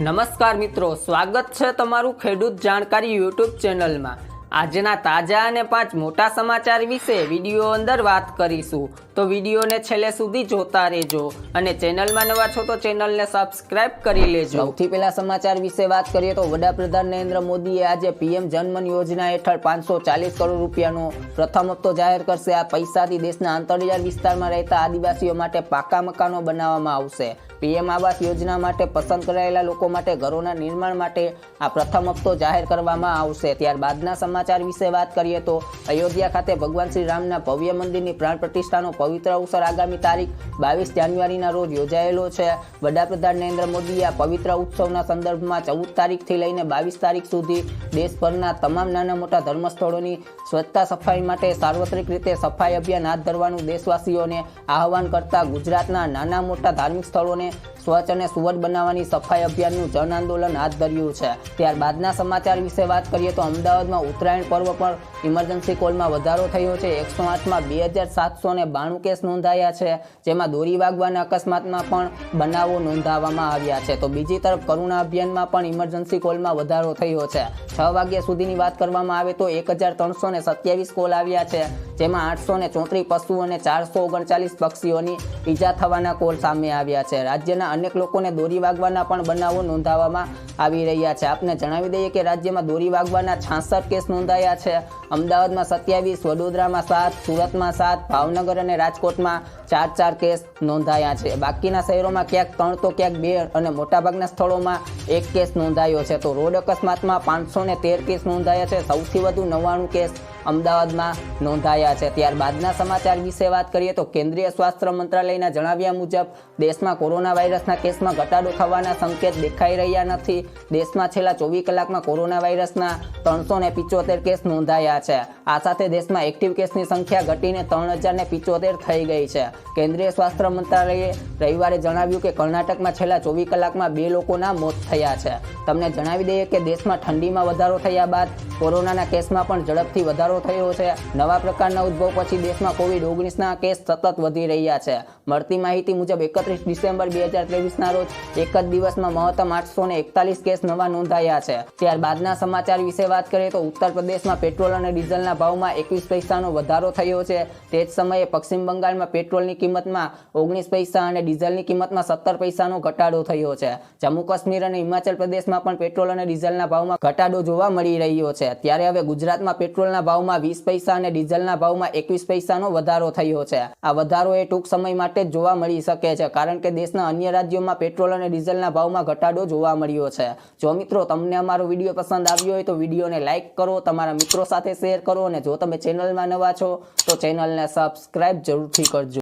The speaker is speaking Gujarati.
નમસ્કાર મિત્રો, સ્વાગત છે તમારું ખેડૂત જાણકારી યુટ્યુબ ચેનલમાં. આજના તાજા અને પાંચ મોટા સમાચાર વિશે વીડિયો અંદર વાત કરીશું. તો વિડીયોને છેલ્લે સુધી જોતા રહેજો અને ચેનલમાં નવા છો તો ચેનલને સબસ્ક્રાઇબ કરી લેજો. સૌથી પહેલા સમાચાર વિશે વાત કરીએ તો વડાપ્રધાન નરેન્દ્ર મોદીએ આજે પીએમ જનમન યોજના હેઠળ પાંચસો ચાલીસ કરોડ રૂપિયાનો પ્રથમ હપ્તો જાહેર કરશે. આ પૈસાથી દેશના આંતરિયાળ વિસ્તારમાં રહેતા આદિવાસીઓ માટે પાકા મકાનો બનાવવામાં આવશે. પીએમ આવાસ યોજના માટે પસંદ કરાયેલા લોકો માટે ઘરોના નિર્માણ માટે આ પ્રથમ હપ્તો જાહેર કરવામાં આવશે. ત્યારબાદના સમાચાર વિશે વાત કરીએ તો અયોધ્યા ખાતે ભગવાન શ્રી રામના ભવ્ય મંદિરની પ્રાણ પ્રતિષ્ઠાનો પવિત્ર અવસર આગામી તારીખ બાવીસ જાન્યુઆરીના રોજ યોજાયેલો છે. વડાપ્રધાન નરેન્દ્ર મોદીએ આ પવિત્ર ઉત્સવના સંદર્ભમાં ચૌદ તારીખથી લઈને બાવીસ તારીખ સુધી દેશભરના તમામ નાના મોટા ધર્મસ્થળોની સ્વચ્છતા સફાઈ માટે સાર્વત્રિક રીતે સફાઈ અભિયાન હાથ ધરવાનું દેશવાસીઓને આહવાન કરતા ગુજરાતના નાના મોટા ધાર્મિક સ્થળોને સ્વચ્છ અને સુવર્ણ બનાવવાની સફાઈ અભિયાનનું જન આંદોલન હાથ ધર્યું છે. ત્યારબાદના સમાચાર વિશે વાત કરીએ તો અમદાવાદમાં ઉત્તરાયણ પર્વ પર ઇમરજન્સી કોલમાં વધારો થયો છે. એકસો આઠમાં બે હજાર સાતસો ને બાણું કેસ નોંધાયા છે. જેમાં દોરી વાગવાના અકસ્માતમાં પણ બનાવો નોંધાવવામાં આવ્યા છે. તો બીજી તરફ કરુણા અભિયાનમાં પણ ઇમરજન્સી કોલમાં વધારો થયો છે. છ વાગ્યા સુધીની વાત કરવામાં આવે તો એક હજાર ત્રણસો ને સત્યાવીસ કોલ આવ્યા છે. જેમાં આઠસો ને ચોત્રીસ પશુ અને ચારસો ઓગણચાલીસ પક્ષીઓની ઈજા થવાના કોલ સામે આવ્યા છે. રાજ્યના અનેક લોકોને દોરી વાગવાના પણ બનાવો નોંધાવવામાં આવી રહ્યા છે. આપને જણાવી દઈએ કે રાજ્યમાં દોરી વાગવાના છાસઠ કેસ નોંધાયા છે. અમદાવાદમાં સત્યાવીસ, વડોદરામાં સાત, સુરતમાં સાત, ભાવનગર અને રાજકોટમાં ચાર ચાર કેસ નોંધાયા છે. બાકીના શહેરોમાં ક્યાંક ત્રણ તો ક્યાંક બે અને મોટાભાગના સ્થળોમાં એક કેસ નોંધાયો છે. તો રોડ અકસ્માતમાં પાંચસો ને તેર કેસ નોંધાયા છે. સૌથી વધુ નવ્વાણું કેસ અમદાવાદમાં નોંધાયા છે. ત્યારબાદના સમાચાર વિશે વાત કરીએ તો કેન્દ્રીય સ્વાસ્થ્ય મંત્રાલયના જણાવ્યા મુજબ, દેશમાં કોરોના વાયરસના કેસમાં ઘટાડો થવાના સંકેત દેખાઈ રહ્યા નથી. દેશમાં છેલ્લા ચોવીસ કલાકમાં કોરોના વાયરસના ત્રણસો ને પિચોતેર કેસ નોંધાયા છે. આ સાથે દેશમાં એક્ટિવ કેસની સંખ્યા ઘટીને ત્રણ હજારને પિચોતેર થઈ ગઈ છે. કેન્દ્રીય સ્વાસ્થ્ય મંત્રાલયે રવિવારે જણાવ્યું કે કર્ણાટકમાં છેલ્લા ચોવીસ કલાકમાં બે લોકોના મોત થયા છે. તમને જણાવી દઈએ કે દેશમાં ઠંડીમાં વધારો થયા બાદ કોરોનાના કેસમાં પણ ઝડપથી વધારો થયો છે. નવા પ્રકારના ઉદ્ભવ પછી દેશમાં કોવિડ ઓગણીસના કેસ સતત વધી રહ્યા છે. મળતી માહિતી મુજબ એકત્રીસ ડિસેમ્બર બે હજાર ત્રેવીસના રોજ એક જ દિવસમાં મહત્તમ આઠસો ને એકતાલીસ કેસ નવા નોંધાયા છે. ત્યારબાદના સમાચાર વિશે વાત કરીએ તો ઉત્તર પ્રદેશમાં પેટ્રોલ અને ડીઝલના ભાવમાં એકવીસ પૈસાનો વધારો થયો છે. તે જ સમયે પશ્ચિમ બંગાળમાં પેટ્રોલની કિંમતમાં ઓગણીસ પૈસા અને ડીઝલની કિંમતમાં સત્તર પૈસાનો ઘટાડો થયો છે. જમ્મુ કાશ્મીર અને હિમાચલ પ્રદેશમાં પણ પેટ્રોલ અને ડીઝલના ભાવમાં ઘટાડો જોવા મળી રહ્યો છે. ત્યારે હવે ગુજરાતમાં પેટ્રોલના ભાવમાં વીસ પૈસા અને ડીઝલના ભાવમાં એકવીસ પૈસાનો વધારો થયો છે. આ વધારો એ ટૂંક સમય માટે જ જોવા મળી શકે છે, કારણ કે દેશના અન્ય રાજ્યોમાં પેટ્રોલ અને ડીઝલના ભાવમાં ઘટાડો જોવા મળ્યો છે. જો મિત્રો, તમને અમારો વીડિયો પસંદ આવ્યો હોય તો વિડીયોને લાઇક કરો, તમારા મિત્રો સાથે શેર કરો અને જો તમે ચેનલમાં નવા છો તો ચેનલને સબસ્ક્રાઇબ જરૂરથી કરજો.